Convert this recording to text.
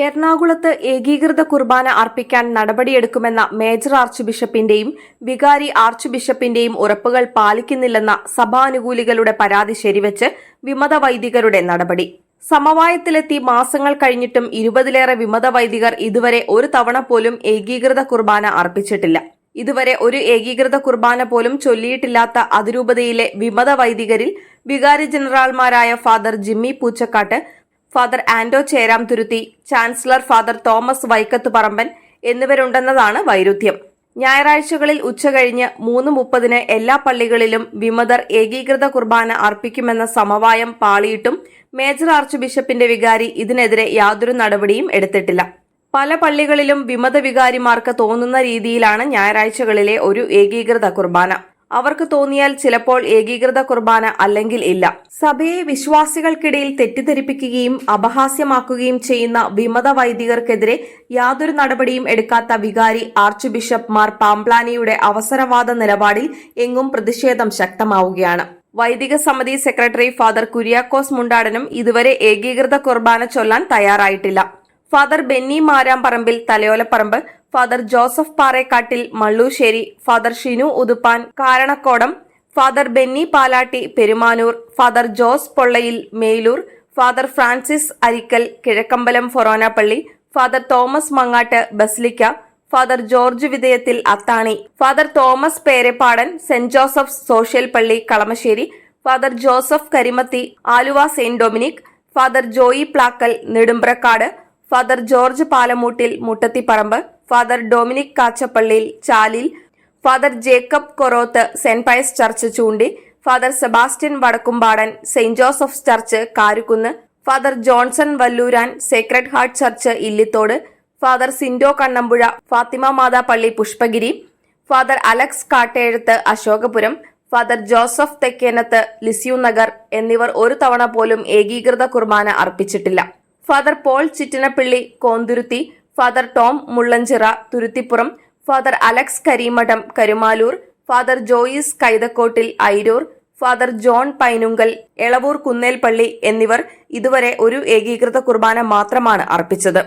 എറണാകുളത്ത് ഏകീകൃത കുർബാന അർപ്പിക്കാൻ നടപടിയെടുക്കുമെന്ന മേജർ ആർച്ച് ബിഷപ്പിന്റെയും വികാരി ആർച്ച് ബിഷപ്പിന്റെയും ഉറപ്പുകൾ പാലിക്കുന്നില്ലെന്ന സഭാനുകൂലികളുടെ പരാതി ശരിവച്ച് വിമത വൈദികരുടെ നടപടി. സമവായത്തിലെത്തി മാസങ്ങൾ കഴിഞ്ഞിട്ടും ഇരുപതിലേറെ വിമത വൈദികർ ഇതുവരെ ഒരു തവണ പോലും ഏകീകൃത കുർബാന അർപ്പിച്ചിട്ടില്ല. ഇതുവരെ ഒരു ഏകീകൃത കുർബാന പോലും ചൊല്ലിയിട്ടില്ലാത്ത അതിരൂപതയിലെ വിമത വൈദികരിൽ വികാരി ജനറാൾമാരായ father Jimmy Poochakkattu father Anto Cheramthuruthy chancellor father Thomas വൈക്കത്ത് പറമ്പൻ എന്നിവരുണ്ടെന്നതാണ് വൈരുദ്ധ്യം. ഞായറാഴ്ചകളിൽ ഉച്ചകഴിഞ്ഞ് മൂന്ന് മുപ്പതിന് എല്ലാ പള്ളികളിലും വിമതർ ഏകീകൃത കുർബാന അർപ്പിക്കുമെന്ന സമവായം പാളിയിട്ടും മേജർ ആർച്ച് ബിഷപ്പിന്റെ വികാരി ഇതിനെതിരെ യാതൊരു നടപടിയും എടുത്തിട്ടില്ല. പല പള്ളികളിലും വിമത വികാരിമാർക്ക് തോന്നുന്ന രീതിയിലാണ് ഞായറാഴ്ചകളിലെ ഒരു ഏകീകൃത കുർബാന. അവർക്ക് തോന്നിയാൽ ചിലപ്പോൾ ഏകീകൃത കുർബാന അല്ലെങ്കിൽ ഇല്ല. സഭയെ വിശ്വാസികൾക്കിടയിൽ തെറ്റിദ്ധരിപ്പിക്കുകയും അപഹാസ്യമാക്കുകയും ചെയ്യുന്ന വിമത വൈദികർക്കെതിരെ യാതൊരു നടപടിയും എടുക്കാത്ത വികാരി ആർച്ച് ബിഷപ്പ് മാർ പാംപ്ലാനിയുടെ അവസരവാദ നിലപാടിൽ എങ്ങും പ്രതിഷേധം ശക്തമാവുകയാണ്. വൈദിക സമിതി സെക്രട്ടറി ഫാദർ കുര്യാക്കോസ് മുണ്ടാടനും ഇതുവരെ ഏകീകൃത കുർബാന ചൊല്ലാൻ തയ്യാറായിട്ടില്ല. Father Benny Maramparambil Thalayolaparambu father Joseph Parekkattil Mallussery father Shinu Uthuppan Karanakodam father Benny Palatty Perumanoor father Jose Pollayil Melur father Francis Arikkal Kizhakkambalam ഫൊറോനപ്പള്ളി father Thomas Mangattu basilica father George Vidheyathil Athani father Thomas Pereppadan saint Joseph social പള്ളി Kalamassery father Joseph Karimathy Aluva saint Dominic father Joy Plackal Nedumprakkad father George Palamoottil Muttathiparambu father Dominic കാച്ചപ്പള്ളിയിൽ Chalil father Jacob Koroth saint Pius church Choondy father Sebastian Vadakkumpadan saint Joseph's church Karukkunnu father Johnson Valluran sacred heart church Illithodu father Sindo Kannampuzha Fatima മാതാ പള്ളി Pushpagiri father Alex Kattezhath Ashokapuram father Joseph Thekkenath Lisieux Nagar എന്നിവർ ഒരു തവണ പോലും ഏകീകൃത കുർബാന അർപ്പിച്ചിട്ടില്ല. Father Paul Chittinappilly Konthuruthy father Tom Mullanchira Thuruthipuram father Alex Kareemadom Karumalloor father Joyce Kaithakottil Airoor father John Painunkal Elavoor Kunnelpally എന്നിവർ ഇതുവരെ ഒരു ഏകീകൃത കുർബാന മാത്രമാണ് അർപ്പിച്ചത്.